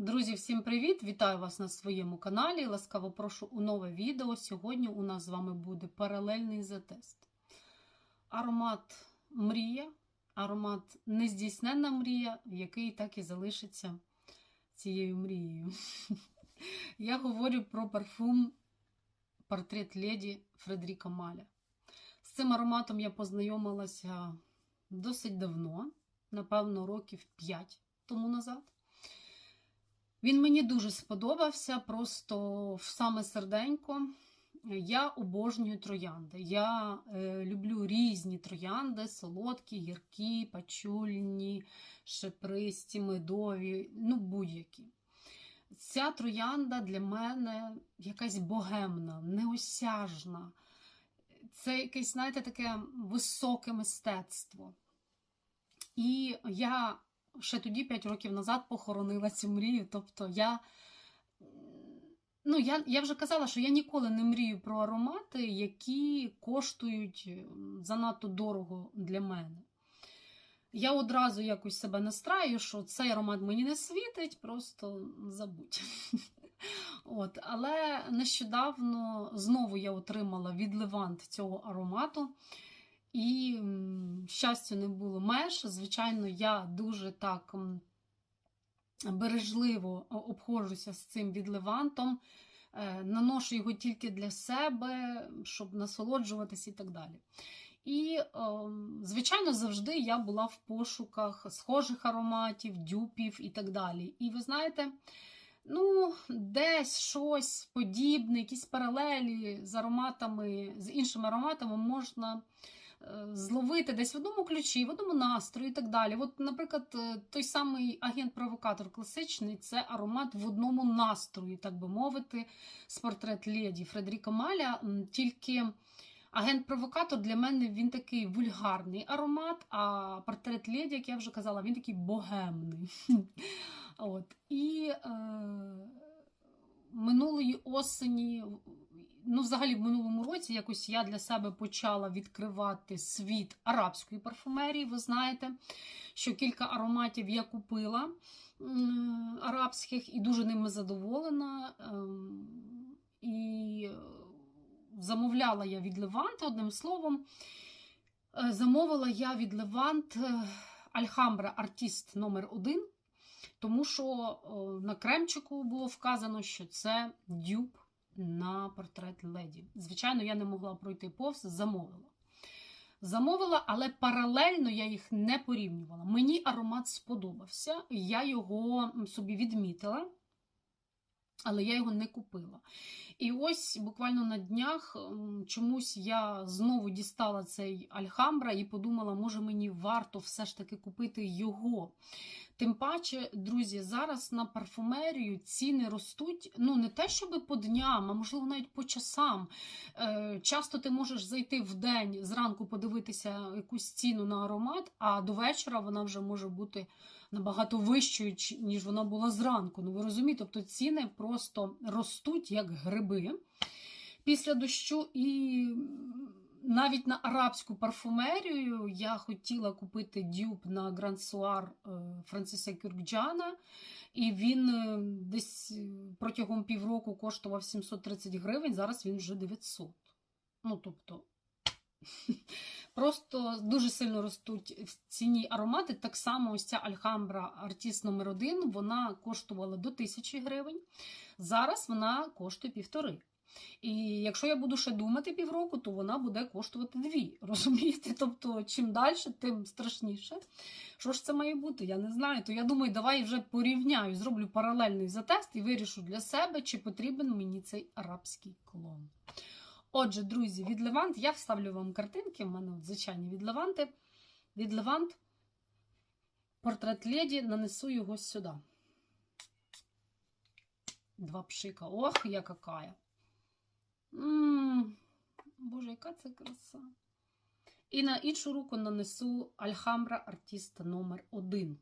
Друзі, всім привіт! Вітаю вас на своєму каналі. Ласкаво прошу у нове відео. Сьогодні у нас з вами буде паралельний затест. Аромат мрія, аромат нездійсненна мрія, який так і залишиться цією мрією. Я говорю про парфум портрет леді Фредеріка Маля. З цим ароматом я познайомилася досить давно, напевно, років 5 тому назад. Він мені дуже сподобався, просто в саме серденько. Я обожнюю троянди. Я е, люблю різні троянди: солодкі, гіркі, пачульні, шепристі, медові, ну будь-які. Ця троянда для мене якась богемна, неосяжна. Це якесь, знаєте, таке високе мистецтво. І я ще тоді, 5 років назад, похоронила цю мрію. Тобто я. Ну, я, я вже казала, що я ніколи не мрію про аромати, які коштують занадто дорого для мене. Я одразу якось себе настраю, що цей аромат мені не світить, просто забудь. От, Але нещодавно знову я отримала від Левант цього аромату. І щастя не було меж. Звичайно, я дуже так бережливо обходжуся з цим відливантом, наношу його тільки для себе, щоб насолоджуватись і так далі. І, звичайно, завжди я була в пошуках схожих ароматів, дюпів і так далі. І ви знаєте, ну, десь щось подібне, якісь паралелі з ароматами, з іншими ароматами можна зловити десь в одному ключі, в одному настрої і так далі. От, наприклад, той самий агент-провокатор класичний це аромат в одному настрої, так би мовити, з портрет леді Фредеріка Маля. Тільки агент-провокатор для мене він такий вульгарний аромат, а портрет леді, як я вже казала, він такий богемний. От. І е, минулої осені ну, взагалі, в минулому році якось я для себе почала відкривати світ арабської парфумерії. Ви знаєте, що кілька ароматів я купила арабських і дуже ними задоволена. Ем, і замовляла я від Леванта, одним словом, е, замовила я від Левант Альхамбра Артіст номер 1 тому що на кремчику було вказано, що це дюб на портрет леді. Звичайно, я не могла пройти повз, замовила. Замовила, але паралельно я їх не порівнювала. Мені аромат сподобався, я його собі відмітила, але я його не купила. І ось буквально на днях чомусь я знову дістала цей Альхамбра і подумала, може мені варто все ж таки купити його. Тим паче, друзі, зараз на парфумерію ціни ростуть ну не те, щоб по дням, а можливо навіть по часам. Е, Часто ти можеш зайти в день зранку подивитися якусь ціну на аромат, а до вечора вона вже може бути набагато вищою, ніж вона була зранку. Ну ви розумієте, тобто ціни просто ростуть як гриби після дощу і навіть на арабську парфумерію я хотіла купити дюб на Гранд Суар Франциса Кюркджана, і він е, десь е, протягом півроку коштував 730 гривень, зараз він вже 900. Ну, тобто, просто дуже сильно ростуть в ціні аромати. Так само ось ця Альхамбра Артіс номер 1 вона коштувала до 1000 гривень. Зараз вона коштує півтори. І якщо я буду ще думати півроку, то вона буде коштувати дві. Розумієте? Тобто, чим далі, тим страшніше. Що ж це має бути? Я не знаю. То я думаю, давай вже порівняю, зроблю паралельний затест і вирішу для себе, чи потрібен мені цей арабський клон. Отже, друзі, від Левант я вставлю вам картинки. в мене от звичайні від Леванти. Від Левант портрет леді, нанесу його сюди. Два пшика. Ох, я какая! Ммм, Боже, яка це краса. І на іншу руку нанесу Альхамбра артиста номер 1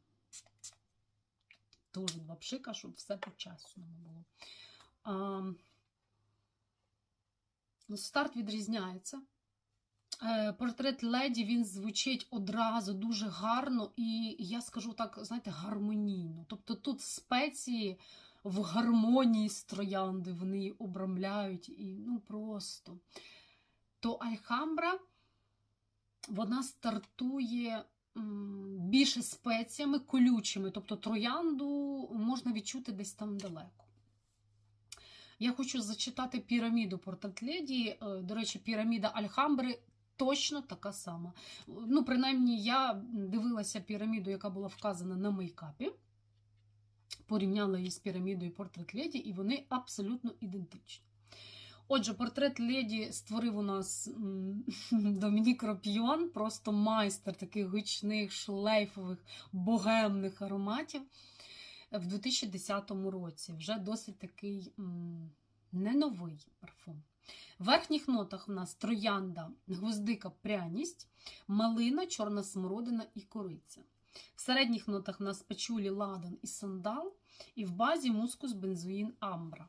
Тоже два пшика, щоб все по-чесному було. А, Старт відрізняється. Е, портрет леді він звучить одразу дуже гарно, і я скажу так, знаєте, гармонійно. Тобто тут спеції в гармонії з троянди, вони її обрамляють і ну просто. То Альхамбра вона стартує більше спеціями, колючими, тобто троянду можна відчути десь там далеко. Я хочу зачитати піраміду портрет леді. Е, До речі, піраміда Альхамбри точно така сама. Ну, принаймні, я дивилася піраміду, яка була вказана на мейкапі. Порівняла її з пірамідою портрет леді, і вони абсолютно ідентичні. Отже, портрет леді створив у нас Домінік Ропіон, просто майстер таких гучних, шлейфових, богемних ароматів в 2010 році. Вже досить такий не новий парфум. В верхніх нотах у нас троянда, гвоздика, пряність, малина, чорна смородина і кориця. В середніх нотах у нас пачулі, ладан і сандал, і в базі мускус, бензоїн, амбра.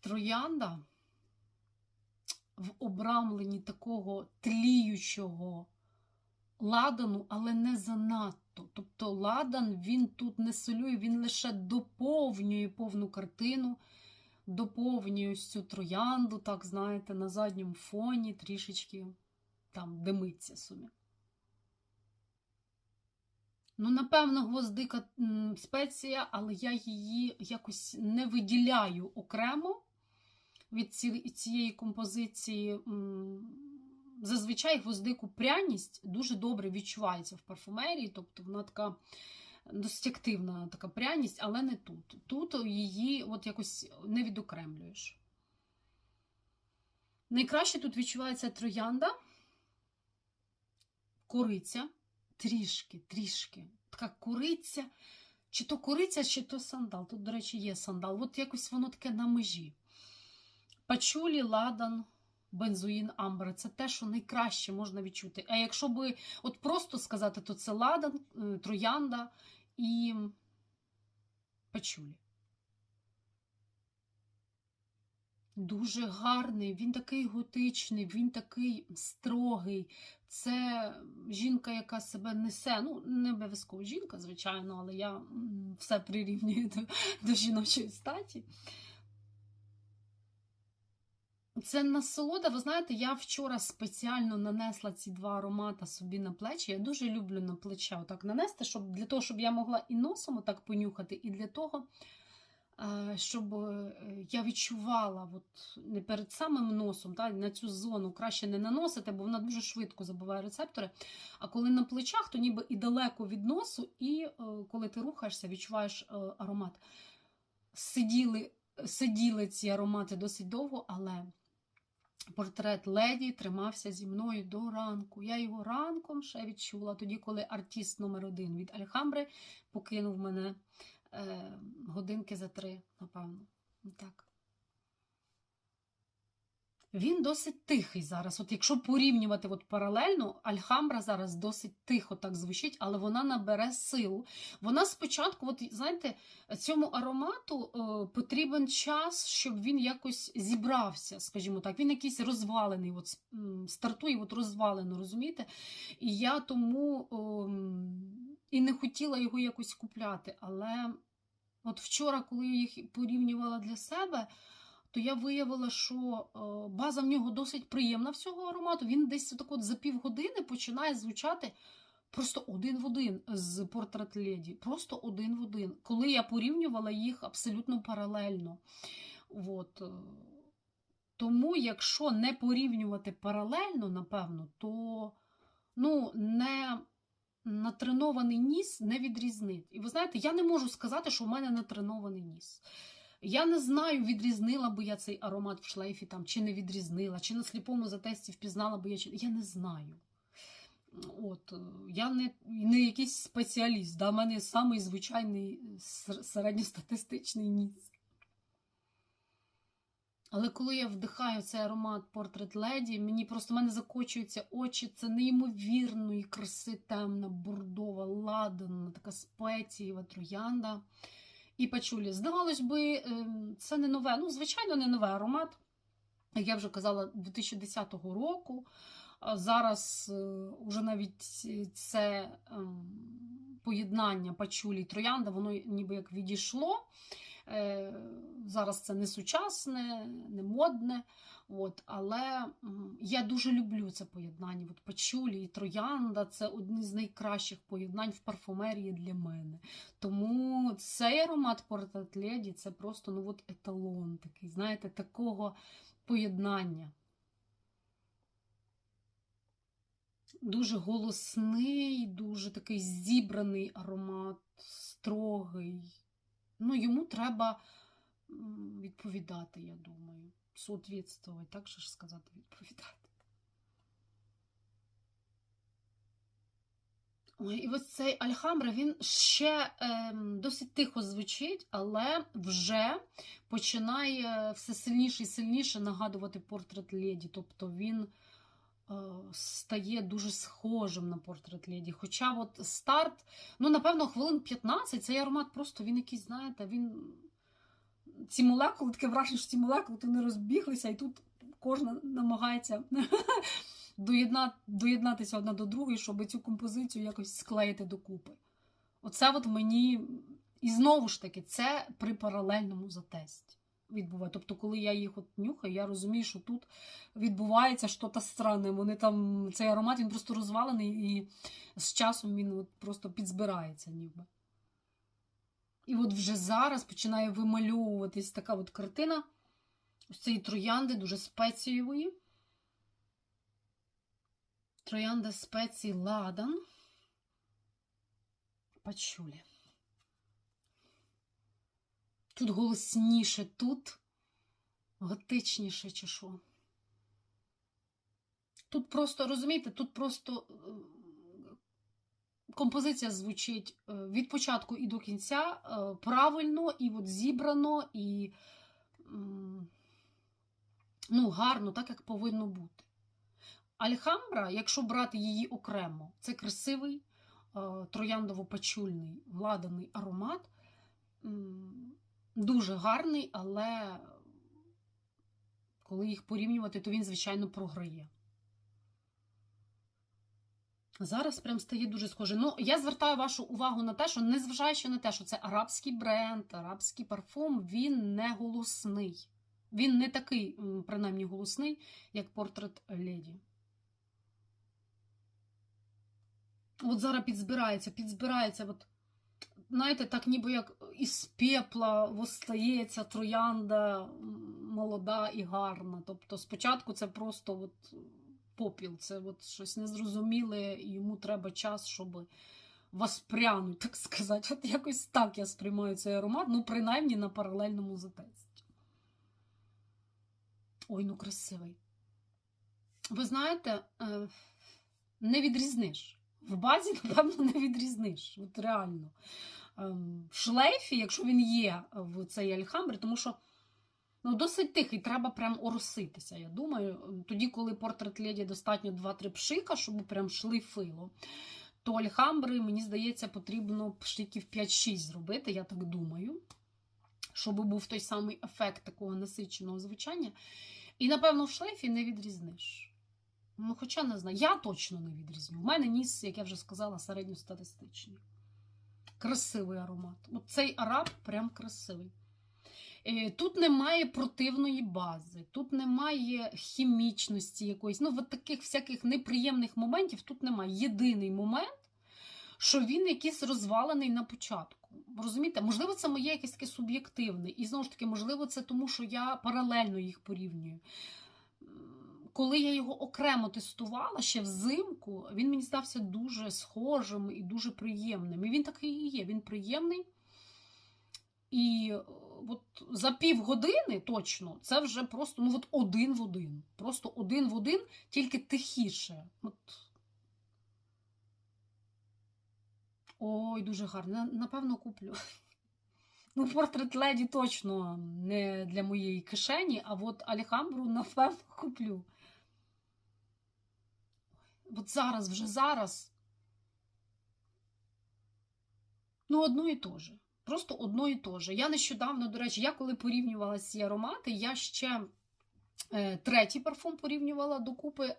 Троянда в обрамленні такого тліючого ладану, але не занадто. Тобто ладан він тут не солює, він лише доповнює повну картину, доповнює цю троянду, так знаєте, на задньому фоні трішечки там димиться собі. Ну, напевно, гвоздика спеція, але я її якось не виділяю окремо від цієї композиції. Зазвичай гвоздику пряність дуже добре відчувається в парфумерії, тобто вона така досить активна така пряність, але не тут. Тут її от якось не відокремлюєш. Найкраще тут відчувається троянда, кориця, трішки, трішки. Така кориця, чи то кориця, чи то сандал. Тут, до речі, є сандал. От якось воно таке на межі. Пачулі, ладан, бензоїн, амбра це те, що найкраще можна відчути. А якщо би от просто сказати, то це ладан, е, троянда і пачулі. Дуже гарний, він такий готичний, він такий строгий. Це жінка, яка себе несе. Ну, не обов'язково жінка, звичайно, але я все прирівнюю до, до жіночої статі. Це насолода. Ви знаєте, я вчора спеціально нанесла ці два аромата собі на плечі. Я дуже люблю на плече отак нанести, щоб для того, щоб я могла і носом отак понюхати, і для того, е, щоб е, я відчувала от, не перед самим носом, та, на цю зону краще не наносити, бо вона дуже швидко забиває рецептори. А коли на плечах, то ніби і далеко від носу, і е, коли ти рухаєшся, відчуваєш аромат. Сиділи, сиділи ці аромати досить довго, але портрет леді тримався зі мною до ранку. Я його ранком ще відчула, тоді, коли артист номер один від Альхамбри покинув мене е, годинки за три, напевно. Так. Він досить тихий зараз. От якщо порівнювати от паралельно, Альхамбра зараз досить тихо так звучить, але вона набере силу. Вона спочатку, от знаєте, цьому аромату е, потрібен час, щоб він якось зібрався, скажімо так. Він якийсь розвалений, от, стартує от розвалено, розумієте? І я тому ем, і не хотіла його якось купляти. Але от вчора, коли я їх порівнювала для себе, то я виявила, що е, база в нього досить приємна всього аромату. Він десь так от за півгодини починає звучати просто один в один з портрет леді. Просто один в один. Коли я порівнювала їх абсолютно паралельно. От. е, Тому, якщо не порівнювати паралельно, напевно, то ну, не натренований ніс не відрізнить. І ви знаєте, я не можу сказати, що в мене натренований ніс. Я не знаю, відрізнила би я цей аромат в шлейфі там, чи не відрізнила, чи на сліпому затесті впізнала би я чи. Я не знаю. От, е, Я не не якийсь спеціаліст, да? в мене самий звичайний середньостатистичний ніс. Але коли я вдихаю цей аромат портрет леді, мені просто в мене закочуються очі. Це неймовірної краси темна, бурдова, ладана, така спецієва троянда і пачулі. Здавалось би, ем, це не нове. Ну, звичайно, не новий аромат. Як я вже казала, 2010 року. Зараз е, уже навіть це ем, поєднання пачулі і троянда, воно ніби як відійшло. Е, Зараз це не сучасне, не модне. От, але я дуже люблю це поєднання. От пачулі і троянда це одні з найкращих поєднань в парфумерії для мене. Тому цей аромат Lady це просто ну, от еталон такий, знаєте, такого поєднання. Дуже голосний, дуже такий зібраний аромат, строгий. Ну, йому треба відповідати, я думаю. Соответствувати, так же ж сказати, відповідати. Ой, і ось цей Альхамбра, він ще ем, досить тихо звучить, але вже починає все сильніше і сильніше нагадувати портрет леді. Тобто він е, стає дуже схожим на портрет леді. Хоча от старт, ну, напевно, хвилин 15 цей аромат просто він якийсь, знаєте, він. Ці молекули, таке враження, що ці молекули то не розбіглися, і тут кожна намагається доєдна... доєднатися одна до другої, щоб цю композицію якось склеїти докупи. Оце от мені. І знову ж таки, це при паралельному затесті відбуває. Тобто, коли я їх от нюхаю, я розумію, що тут відбувається щось странне. Вони там, цей аромат він просто розвалений, і з часом він от просто підзбирається ніби. І от вже зараз починає вимальовуватись така от картина ось цієї троянди, дуже спецієвої. Троянда спеції ладан. Пачулі. Тут голосніше, тут готичніше, чи що. Тут просто, розумієте, тут просто е, композиція звучить е, від початку і до кінця е, правильно, і от зібрано, і ну, гарно, так як повинно бути. Альхамбра, якщо брати її окремо, це красивий трояндово-пачульний владаний аромат. Дуже гарний, але коли їх порівнювати, то він, звичайно, програє. Зараз прям стає дуже схоже. Ну, я звертаю вашу увагу на те, що незважаючи на те, що це арабський бренд, арабський парфум, він не голосний. Він не такий, принаймні, голосний, як портрет леді. От зараз підзбирається, підзбирається. От, знаєте, так ніби як із пепла восстається троянда молода і гарна. Тобто спочатку це просто от попіл, це от щось незрозуміле, йому треба час, щоб воспрянуть, так сказати. От якось так я сприймаю цей аромат, ну, принаймні на паралельному затесті. Ой, ну красивий. Ви знаєте, е, не відрізниш. В базі, напевно, не відрізниш. От реально. Ем, шлейфі, якщо він є в цей альхамбрі, тому що ну, досить тихий, треба прям ороситися, я думаю. Тоді, коли портрет леді достатньо 2-3 пшика, щоб прям шлейфило, то альхамбри, мені здається, потрібно пшиків 5-6 зробити, я так думаю, щоб був той самий ефект такого насиченого звучання. І, напевно, в шлейфі не відрізниш. Ну, хоча не знаю, я точно не відрізню. У мене ніс, як я вже сказала, середньостатистичний. Красивий аромат. От цей араб прям красивий. Е, Тут немає противної бази, тут немає хімічності якоїсь. Ну, от таких всяких неприємних моментів тут немає. Єдиний момент, що він якийсь розвалений на початку. Розумієте, можливо, це моє якесь таке суб'єктивне. І знову ж таки, можливо, це тому, що я паралельно їх порівнюю. Коли я його окремо тестувала ще взимку, він мені здався дуже схожим і дуже приємним. І він такий і є, він приємний. І е, от за півгодини точно це вже просто ну, от один в один. Просто один в один, тільки тихіше. От. Ой, дуже гарно. Напевно, куплю. Ну, портрет леді точно не для моєї кишені, а от Алехамбру, напевно, куплю. От зараз, вже зараз. Ну, одно і те же. Просто одно і те же. Я нещодавно, до речі, я коли порівнювала ці аромати, я ще е, третій парфум порівнювала докупи е,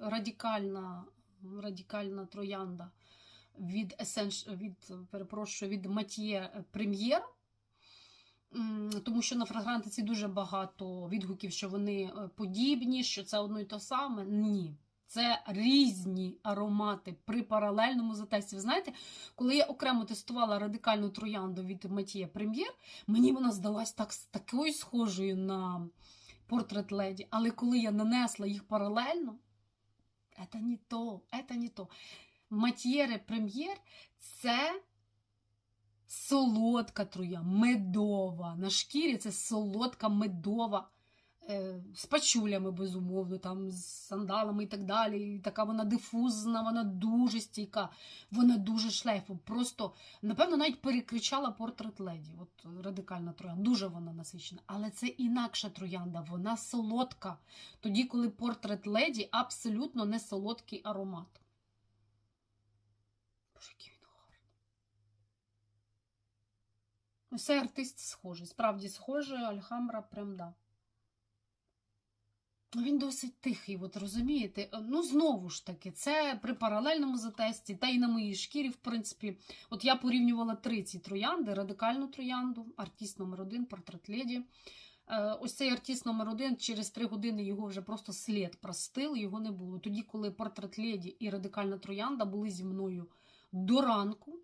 радикальна, радикальна троянда від Essence, від, перепрошую, від Матіє Прем'єр. Тому що на фрагрантиці дуже багато відгуків, що вони е, подібні, що це одно й то саме. Ні. Це різні аромати при паралельному затесті. Ви знаєте, коли я окремо тестувала радикальну троянду від Матія Прем'єр, мені вона здалась так, такою схожою на портрет леді. Але коли я нанесла їх паралельно, це не то, це не то. Матьєре Прем'єр це солодка троя, медова. На шкірі це солодка медова. Е, З пачулями, безумовно, там, з сандалами і так далі. І така вона дифузна, вона дуже стійка, вона дуже шлейфова. Просто, напевно, навіть перекричала портрет леді. От радикальна троянда. Дуже вона насичена. Але це інакша троянда, вона солодка. Тоді, коли портрет леді абсолютно не солодкий аромат. Боже, який він гарний. Ось Цей артист схожий, справді схожий, Альхамбра прям да. Ну, Він досить тихий, от розумієте? Ну, знову ж таки, це при паралельному затесті, та й на моїй шкірі, в принципі. От я порівнювала три ці троянди: радикальну троянду, артист номер один, портрет леді. Е, Ось цей артист номер один, через три години його вже просто слід простил, його не було. Тоді, коли портрет леді і радикальна троянда були зі мною до ранку,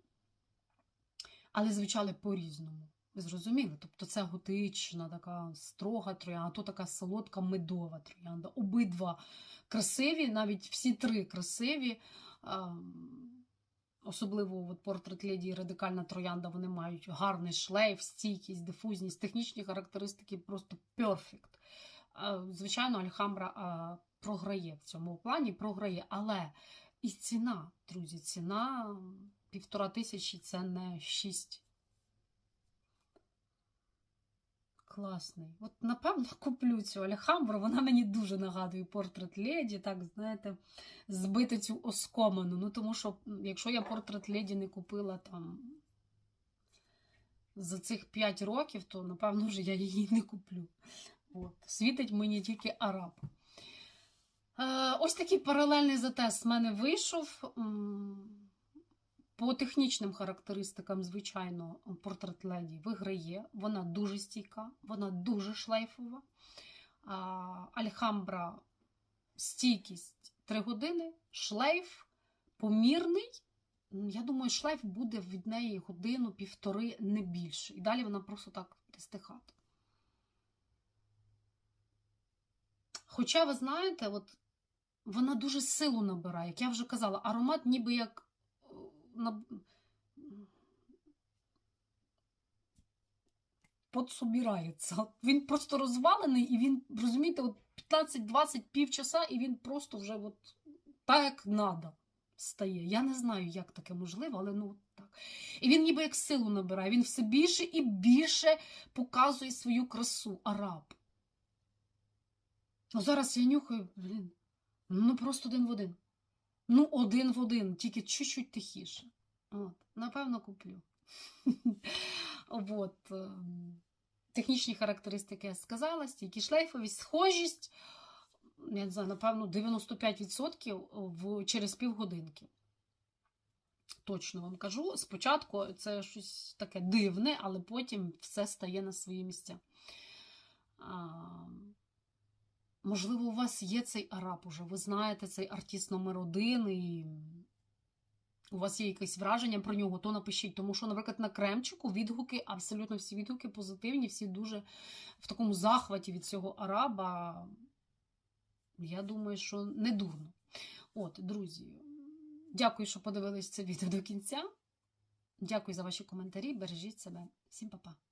але звучали по-різному. Ви зрозуміли? Тобто це готична, така строга троянда, а то така солодка медова троянда. Обидва красиві, навіть всі три красиві. Особливо от портрет леді і радикальна троянда, вони мають гарний шлейф, стійкість, дифузність, технічні характеристики просто перфект. Звичайно, Альхамбра програє в цьому плані, програє, але і ціна, друзі, ціна півтора тисячі це не шість. Класний. От, напевно, куплю цю Альхамбру. Вона мені дуже нагадує портрет леді, так, знаєте, збити цю оскомину. Ну, тому що, якщо я портрет леді не купила там за цих 5 років, то, напевно, вже я її не куплю. От. Світить мені тільки араб. Е, ось такий паралельний затест з мене вийшов. По технічним характеристикам, звичайно, портрет леді виграє. Вона дуже стійка, вона дуже шлейфова. Альхамбра стійкість 3 години, шлейф помірний. Я думаю, шлейф буде від неї годину-півтори, не більше. І далі вона просто так стихати. Хоча, ви знаєте, от вона дуже силу набирає, як я вже казала, аромат ніби як. Подсобирається. Він просто розвалений, і він, розумієте, от 15-20 півчаса, і він просто вже от так, як треба стає. Я не знаю, як таке можливо, але ну так. І він ніби як силу набирає, він все більше і більше показує свою красу, араб. Ну, зараз я нюхаю, блін, ну просто один в один. Ну, один в один, тільки чуть-чуть тихіше. От, напевно, куплю. От. ем, Технічні характеристики я сказала, стійкі шлейфовість, схожість, я не знаю, напевно, 95% в, через півгодинки. Точно вам кажу. Спочатку це щось таке дивне, але потім все стає на свої місця. Можливо, у вас є цей араб уже, ви знаєте цей артист номер один, і у вас є якесь враження про нього, то напишіть. Тому що, наприклад, на Кремчику відгуки, абсолютно всі відгуки позитивні, всі дуже в такому захваті від цього араба. Я думаю, що не дурно. От, друзі, дякую, що подивились це відео до кінця. Дякую за ваші коментарі. Бережіть себе. Всім па-па.